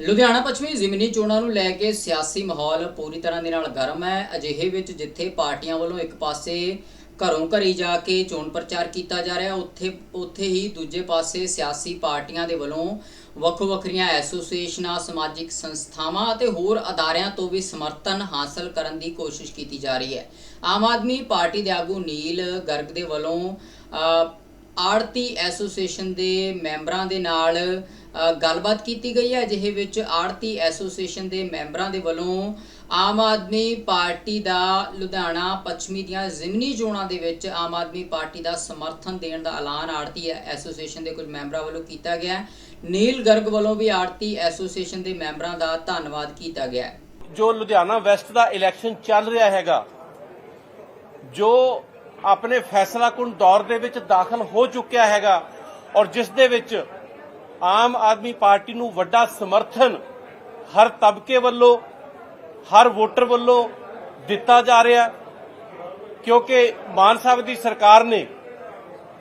ਲੁਧਿਆਣਾ ਪੱਛਮੀ ਜ਼ਿਮਨੀ ਚੋਣਾਂ ਨੂੰ ਲੈ ਕੇ ਸਿਆਸੀ ਮਾਹੌਲ ਪੂਰੀ ਤਰ੍ਹਾਂ ਦੇ ਨਾਲ ਗਰਮ ਹੈ। ਅਜਿਹੇ ਵਿੱਚ ਜਿੱਥੇ ਪਾਰਟੀਆਂ ਵੱਲੋਂ ਇੱਕ ਪਾਸੇ ਘਰੋਂ ਘਰੀ ਜਾ ਕੇ ਚੋਣ ਪ੍ਰਚਾਰ ਕੀਤਾ ਜਾ ਰਿਹਾ, ਉੱਥੇ ਉੱਥੇ ਹੀ ਦੂਜੇ ਪਾਸੇ ਸਿਆਸੀ ਪਾਰਟੀਆਂ ਦੇ ਵੱਲੋਂ ਵੱਖੋ ਵੱਖਰੀਆਂ ਐਸੋਸੀਏਸ਼ਨਾਂ, ਸਮਾਜਿਕ ਸੰਸਥਾਵਾਂ ਅਤੇ ਹੋਰ ਅਦਾਰਿਆਂ ਤੋਂ ਵੀ ਸਮਰਥਨ ਹਾਸਲ ਕਰਨ ਦੀ ਕੋਸ਼ਿਸ਼ ਕੀਤੀ ਜਾ ਰਹੀ ਹੈ। ਆਮ ਆਦਮੀ ਪਾਰਟੀ ਦੇ ਆਗੂ ਨੀਲ ਗਰਗ ਦੇ ਵੱਲੋਂ ਆੜਤੀ ਐਸੋਸੀਏਸ਼ਨ ਦੇ ਮੈਂਬਰਾਂ ਦੇ ਨਾਲ ਗੱਲਬਾਤ ਕੀਤੀ ਗਈ ਹੈ ਅਜਿਹੇ ਵਿੱਚ ਆੜਤੀ ਐਸੋਸੀਏਸ਼ਨ ਦੇ ਮੈਂਬਰਾਂ ਦੇ ਵੱਲੋਂ ਆਮ ਆਦਮੀ ਪਾਰਟੀ ਦਾ ਲੁਧਿਆਣਾ ਪੱਛਮੀ ਦੀਆਂ ਜ਼ਿਮਨੀ ਚੋਣਾਂ ਦੇ ਵਿੱਚ ਆਮ ਆਦਮੀ ਪਾਰਟੀ ਦਾ ਸਮਰਥਨ ਦੇਣ ਦਾ ਐਲਾਨ ਆੜਤੀ ਐਸੋਸੀਏਸ਼ਨ ਦੇ ਕੁਝ ਮੈਂਬਰਾਂ ਵੱਲੋਂ ਕੀਤਾ ਗਿਆ ਨੀਲ ਗਰਗ ਵੱਲੋਂ ਵੀ ਆੜਤੀ ਐਸੋਸੀਏਸ਼ਨ ਦੇ ਮੈਂਬਰਾਂ ਦਾ ਧੰਨਵਾਦ ਕੀਤਾ ਗਿਆ ਜੋ ਲੁਧਿਆਣਾ ਵੈਸਟ ਦਾ ਇਲੈਕਸ਼ਨ ਚੱਲ ਰਿਹਾ ਹੈਗਾ, ਜੋ ਆਪਣੇ ਫੈਸਲਾਕੁਨ ਦੌਰ ਦੇ ਵਿੱਚ ਦਾਖਲ ਹੋ ਚੁੱਕਿਆ ਹੈਗਾ ਔਰ ਜਿਸ ਦੇ ਵਿੱਚ ਆਮ ਆਦਮੀ ਪਾਰਟੀ ਨੂੰ ਵੱਡਾ ਸਮਰਥਨ ਹਰ ਤਬਕੇ ਵੱਲੋਂ, ਹਰ ਵੋਟਰ ਵੱਲੋਂ ਦਿੱਤਾ ਜਾ ਰਿਹਾ ਕਿਉਂਕਿ ਮਾਨ ਸਾਹਿਬ ਦੀ ਸਰਕਾਰ ਨੇ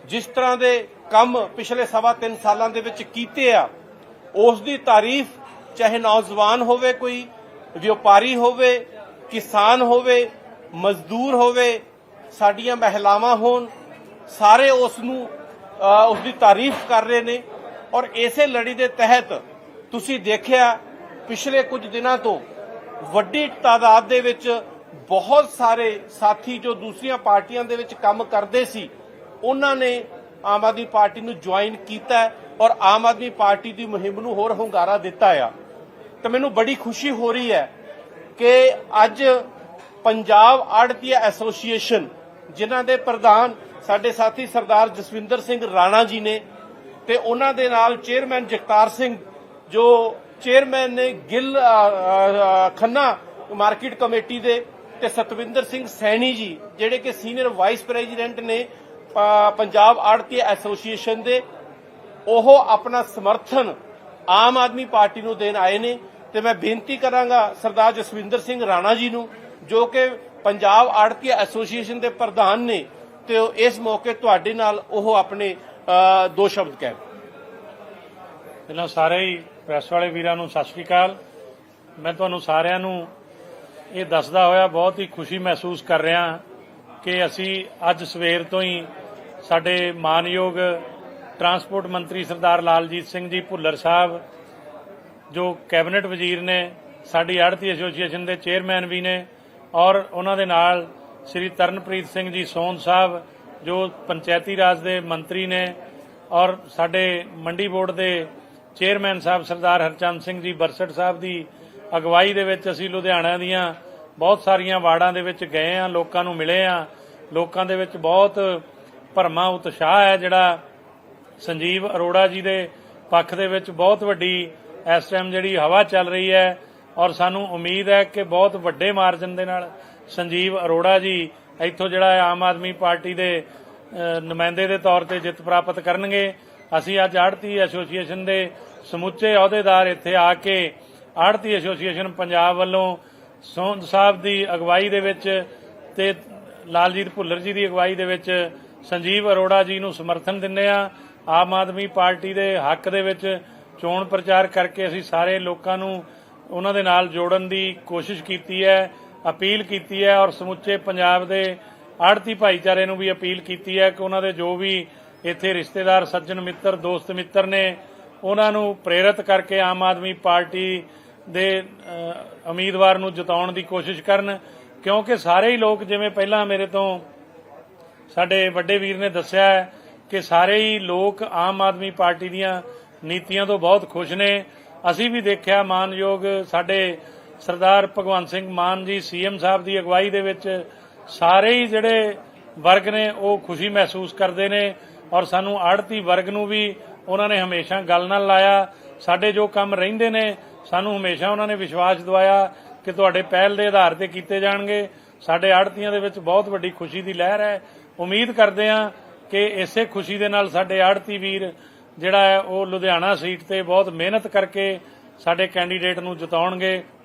ਜਿਸ ਤਰ੍ਹਾਂ ਦੇ ਕੰਮ ਪਿਛਲੇ ਸਵਾ ਤਿੰਨ ਸਾਲਾਂ ਦੇ ਵਿੱਚ ਕੀਤੇ ਆ, ਉਸ ਦੀ ਤਾਰੀਫ ਚਾਹੇ ਨੌਜਵਾਨ ਹੋਵੇ ਕੋਈ, ਵਪਾਰੀ ਹੋਵੇ, ਕਿਸਾਨ ਹੋਵੇ, ਮਜ਼ਦੂਰ ਹੋਵੇ ਸਾਡੀਆਂ ਮਹਿਲਾਵਾਂ ਹੋਣ ਸਾਰੇ ਉਸ ਨੂੰ ਅ, ਉਸ ਦੀ ਤਾਰੀਫ ਕਰ ਰਹੇ ਨੇ। ਔਰ ਇਸੇ ਲੜੀ ਦੇ ਤਹਿਤ ਤੁਸੀਂ ਦੇਖਿਆ ਪਿਛਲੇ ਕੁਝ ਦਿਨਾਂ ਤੋਂ ਵੱਡੀ ਤਾਦਾਦ ਦੇ ਵਿੱਚ ਬਹੁਤ ਸਾਰੇ ਸਾਥੀ ਜੋ ਦੂਸਰੀਆਂ ਪਾਰਟੀਆਂ ਦੇ ਵਿੱਚ ਕੰਮ ਕਰਦੇ ਸੀ ਉਹਨਾਂ ਨੇ ਆਮ ਆਦਮੀ ਪਾਰਟੀ ਨੂੰ ਜੁਆਇਨ ਕੀਤਾ ਔਰ ਆਮ ਆਦਮੀ ਪਾਰਟੀ ਦੀ ਮੁਹਿੰਮ ਨੂੰ ਹੋਰ ਹੁੰਗਾਰਾ ਦਿੱਤਾ ਆ। ਤੇ ਮੈਨੂੰ ਬੜੀ ਖੁਸ਼ੀ ਹੋ ਰਹੀ ਹੈ ਕਿ ਅੱਜ ਪੰਜਾਬ ਆੜਤੀਆ ਐਸੋਸੀਏਸ਼ਨ ਜਿਨ੍ਹਾਂ ਦੇ ਪ੍ਰਧਾਨ ਸਾਡੇ ਸਾਥੀ ਸਰਦਾਰ ਜਸਵਿੰਦਰ ਸਿੰਘ ਰਾਣਾ ਜੀ ਨੇ ਤੇ ਉਹਨਾਂ ਦੇ ਨਾਲ ਚੇਅਰਮੈਨ ਜਗਤਾਰ ਸਿੰਘ, ਜੋ ਚੇਅਰਮੈਨ ਨੇ ਗਿੱਲ ਖੰਨਾ ਮਾਰਕੀਟ ਕਮੇਟੀ ਦੇ ਤੇ ਸਤਵਿੰਦਰ ਸਿੰਘ ਸੈਣੀ ਜੀ, ਜਿਹੜੇ ਕਿ ਸੀਨੀਅਰ ਵਾਈਸ ਪ੍ਰੈਜ਼ੀਡੈਂਟ ਨੇ ਪੰਜਾਬ ਆੜਤੀ ਐਸੋਸੀਏਸ਼ਨ ਦੇ, ਉਹ ਆਪਣਾ ਸਮਰਥਨ ਆਮ ਆਦਮੀ ਪਾਰਟੀ ਨੂੰ ਦੇਣ ਆਏ ਨੇ। ਤੇ ਮੈਂ ਬੇਨਤੀ ਕਰਾਂਗਾ ਸਰਦਾਰ ਜਸਵਿੰਦਰ ਸਿੰਘ ਰਾਣਾ ਜੀ ਨੂੰ, ਜੋ ਕਿ ਪੰਜਾਬ ਆੜਤੀ ਐਸੋਸੀਏਸ਼ਨ ਦੇ ਪ੍ਰਧਾਨ ਨੇ ਤੇ ਉਹ ਇਸ ਮੌਕੇ ਤੁਹਾਡੇ ਨਾਲ ਉਹ ਆਪਣੇ ਦੋ ਸ਼ਬਦ ਕਹਿਣ। ਪਹਿਲਾਂ ਸਾਰੇ ਹੀ ਪ੍ਰੈਸ ਵਾਲੇ ਵੀਰਾਂ ਨੂੰ ਸਤਿ ਸ਼੍ਰੀ ਅਕਾਲ। ਮੈਂ ਤੁਹਾਨੂੰ ਸਾਰਿਆਂ ਨੂੰ ਇਹ ਦੱਸਦਾ ਹੋਇਆ ਬਹੁਤ ਹੀ ਖੁਸ਼ੀ ਮਹਿਸੂਸ ਕਰ ਰਿਹਾ ਕਿ ਅਸੀਂ ਅੱਜ ਸਵੇਰ ਤੋਂ ਹੀ ਸਾਡੇ ਮਾਨਯੋਗ ਟਰਾਂਸਪੋਰਟ ਮੰਤਰੀ ਸਰਦਾਰ ਲਾਲਜੀਤ ਸਿੰਘ ਜੀ ਭੁੱਲਰ ਸਾਹਿਬ, ਜੋ ਕੈਬਨਿਟ ਵਜ਼ੀਰ ਨੇ, ਸਾਡੀ ਆੜਤੀ ਐਸੋਸੀਏਸ਼ਨ ਦੇ ਚੇਅਰਮੈਨ ਵੀ ਨੇ ਔਰ ਉਹਨਾਂ ਦੇ ਨਾਲ ਸ੍ਰੀ ਤਰਨਪ੍ਰੀਤ ਸਿੰਘ ਜੀ ਸੋਨ ਸਾਹਿਬ, ਜੋ ਪੰਚਾਇਤੀ ਰਾਜ ਦੇ ਮੰਤਰੀ ਨੇ, ਔਰ ਸਾਡੇ ਮੰਡੀ ਬੋਰਡ ਦੇ ਚੇਅਰਮੈਨ ਸਾਹਿਬ ਸਰਦਾਰ ਹਰਚੰਦ ਸਿੰਘ ਜੀ ਬਰਸਟ ਸਾਹਿਬ ਦੀ ਅਗਵਾਈ ਦੇ ਵਿੱਚ ਅਸੀਂ ਲੁਧਿਆਣਾ ਦੀਆਂ ਬਹੁਤ ਸਾਰੀਆਂ ਵਾਰਡਾਂ ਦੇ ਵਿੱਚ ਗਏ ਆ ਲੋਕਾਂ ਨੂੰ ਮਿਲੇ ਆ ਲੋਕਾਂ ਦੇ ਵਿੱਚ ਬਹੁਤ ਭਰਮਾ ਉਤਸ਼ਾਹ ਹੈ ਜਿਹੜਾ ਸੰਜੀਵ ਅਰੋੜਾ ਜੀ ਦੇ ਪੱਖ ਦੇ ਵਿੱਚ ਬਹੁਤ ਵੱਡੀ ਇਸ ਟਾਈਮ ਜਿਹੜੀ ਹਵਾ ਚੱਲ ਰਹੀ ਹੈ। ਔਰ ਸਾਨੂੰ ਉਮੀਦ ਹੈ ਕਿ ਬਹੁਤ ਵੱਡੇ ਮਾਰਜਨ ਦੇ ਨਾਲ ਸੰਜੀਵ ਅਰੋੜਾ ਜੀ ਇੱਥੋਂ ਜਿਹੜਾ ਆਮ ਆਦਮੀ ਪਾਰਟੀ ਦੇ ਨੁਮਾਇੰਦੇ ਦੇ ਤੌਰ ਤੇ ਜਿੱਤ ਪ੍ਰਾਪਤ ਕਰਨਗੇ। ਅਸੀਂ ਅੱਜ ਆੜਤੀ ਐਸੋਸੀਏਸ਼ਨ ਦੇ ਸਮੁੱਚੇ ਅਹੁਦੇਦਾਰ ਇੱਥੇ ਆ ਕੇ ਆੜਤੀ ਐਸੋਸੀਏਸ਼ਨ ਪੰਜਾਬ ਵੱਲੋਂ ਸੋਹਣ ਸਾਹਿਬ ਦੀ ਅਗਵਾਈ ਦੇ ਵਿੱਚ ਤੇ ਲਾਲਜੀਤ ਭੁੱਲਰ ਜੀ ਦੀ ਅਗਵਾਈ ਦੇ ਵਿੱਚ ਸੰਜੀਵ ਅਰੋੜਾ ਜੀ ਨੂੰ ਸਮਰਥਨ ਦਿੰਦੇ ਆ ਆਮ ਆਦਮੀ ਪਾਰਟੀ ਦੇ ਹੱਕ ਦੇ ਵਿੱਚ ਚੋਣ ਪ੍ਰਚਾਰ ਕਰਕੇ ਅਸੀਂ ਸਾਰੇ ਲੋਕਾਂ ਨੂੰ ਉਹਨਾਂ ਦੇ ਨਾਲ ਜੋੜਨ ਦੀ ਕੋਸ਼ਿਸ਼ ਕੀਤੀ ਹੈ, ਅਪੀਲ ਕੀਤੀ ਹੈ ਔਰ ਸਮੁੱਚੇ ਪੰਜਾਬ ਦੇ ਆੜਤੀ ਭਾਈਚਾਰੇ ਨੂੰ ਵੀ ਅਪੀਲ ਕੀਤੀ ਹੈ ਕਿ ਉਹਨਾਂ ਦੇ ਜੋ ਵੀ ਇੱਥੇ ਰਿਸ਼ਤੇਦਾਰ, ਸੱਜਣ ਮਿੱਤਰ, ਦੋਸਤ ਮਿੱਤਰ ਨੇ, ਉਹਨਾਂ ਨੂੰ ਪ੍ਰੇਰਿਤ ਕਰਕੇ ਆਮ ਆਦਮੀ ਪਾਰਟੀ ਦੇ ਉਮੀਦਵਾਰ ਨੂੰ ਜਿਤਾਉਣ ਦੀ ਕੋਸ਼ਿਸ਼ ਕਰਨ, ਕਿਉਂਕਿ ਸਾਰੇ ਹੀ ਲੋਕ ਜਿਵੇਂ ਪਹਿਲਾਂ ਮੇਰੇ ਤੋਂ ਸਾਡੇ ਵੱਡੇ ਵੀਰ ਨੇ ਦੱਸਿਆ ਹੈ ਕਿ ਸਾਰੇ ਹੀ ਲੋਕ ਆਮ ਆਦਮੀ ਪਾਰਟੀ ਦੀਆਂ ਨੀਤੀਆਂ ਤੋਂ ਬਹੁਤ ਖੁਸ਼ ਨੇ ਅਸੀਂ ਵੀ ਦੇਖਿਆ ਮਾਨਯੋਗ ਸਾਡੇ ਸਰਦਾਰ ਭਗਵੰਤ ਸਿੰਘ ਮਾਨ ਜੀ ਸੀਐਮ ਸਾਹਿਬ ਦੀ ਅਗਵਾਈ ਦੇ ਵਿੱਚ ਸਾਰੇ ਹੀ ਜਿਹੜੇ ਵਰਗ ਨੇ ਉਹ ਖੁਸ਼ੀ ਮਹਿਸੂਸ ਕਰਦੇ ਨੇ ਔਰ ਸਾਨੂੰ ਆੜਤੀ ਵਰਗ ਨੂੰ ਵੀ ਉਹਨਾਂ ਨੇ ਹਮੇਸ਼ਾ ਗੱਲ ਨਾਲ ਲਾਇਆ। ਸਾਡੇ ਜੋ ਕੰਮ ਰਹਿੰਦੇ ਨੇ, ਸਾਨੂੰ ਹਮੇਸ਼ਾ ਉਹਨਾਂ ਨੇ ਵਿਸ਼ਵਾਸ ਦਿਵਾਇਆ ਕਿ ਤੁਹਾਡੇ ਪਹਿਲ ਦੇ ਆਧਾਰ ਤੇ ਕੀਤੇ ਜਾਣਗੇ। ਸਾਡੇ ਆੜਤੀਆਂ ਦੇ ਵਿੱਚ ਬਹੁਤ ਵੱਡੀ ਖੁਸ਼ੀ ਦੀ ਲਹਿਰ ਹੈ। ਉਮੀਦ ਕਰਦੇ ਹਾਂ ਕਿ ਇਸੇ ਖੁਸ਼ੀ ਦੇ ਨਾਲ ਸਾਡੇ ਆੜਤੀ ਵੀਰ ਜਿਹੜਾ ਹੈ ਉਹ ਲੁਧਿਆਣਾ ਸੀਟ ਤੇ ਬਹੁਤ ਮਿਹਨਤ ਕਰਕੇ ਸਾਡੇ ਕੈਂਡੀਡੇਟ ਨੂੰ ਜਿਤਾਉਣਗੇ।